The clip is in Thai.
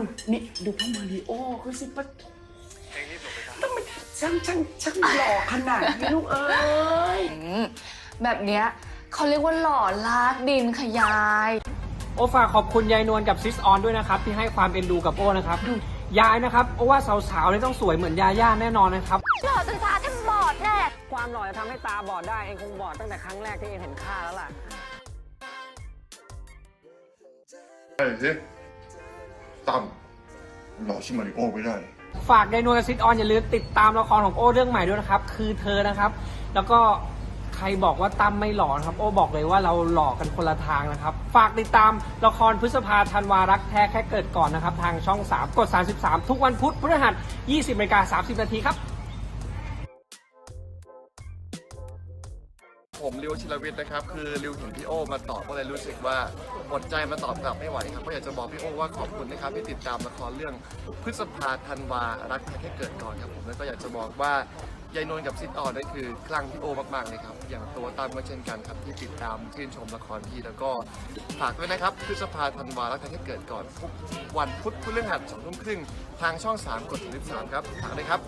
ดูนี่ดูพ่อมาริโอเขาสิปะทำไมช่างช่างช่างหล่อขนาดนี้ลูกเอ้ยอืมแบบเนี้ยเขาเรียกว่าหล่อลากดินขยาย โอฝากขอบคุณยายนวลกับซิสออนด้วยนะครับ ที่ให้ความเอ็นดูกับโอนะครับยายนะครับโอว่าสาวๆเนี่ยต้องสวยเหมือนยาย่าแน่นอนนะครับหล่อจนตาจะบอดแน่ความหล่อจะทำให้ตาบอดได้เองคงบอดตั้งแต่ครั้งแรกที่เองเห็นค่าแล้วล่ะไอ้สิ ตั้มหล่อชิมาริโอไม่ได้ ฝากไดโนกับซิดออนอย่าลืมติดตามละครของโอเรื่องใหม่ด้วยนะครับ คือเธอนะครับ แล้วก็ใครบอกว่าตั้มไม่หล่อนะครับ โอบอกเลยว่าเราหล่อกันคนละทางนะครับ ฝากติดตามละครพฤษภาธันวารักแท้แค่เกิดก่อนนะครับ ทางช่อง 3 กด 33 ทุกวันพุธพฤหัส 20นาฬิกา30นาทีครับ ผมริวชิรวิทย์นะครับคือริวเห็นพี่โอมาตอบก็เลยรู้สึกว่าอดใจมาตอบกลับไม่ไหวครับก็อยากจะบอกพี่โอว่าขอบคุณนะครับที่ติดตามละครเรื่องพฤษภาธันวารักแค่เกิดก่อนครับผมแล้วก็อยากจะบอกว่ายายนวลกับซิดออนนั่นคือคลั่งพี่โอมากๆเลยครับ อย่างตัวตามก็เช่นกันครับที่ติดตามชื่นชมละครพี่แล้วก็ฝากด้วยนะครับพฤษภาธันวารักแค่เกิดก่อนทุกวันพุธพฤหัสสองทุ่มครึ่งทางช่อง 3 กด33ครับฝากด้วยครับ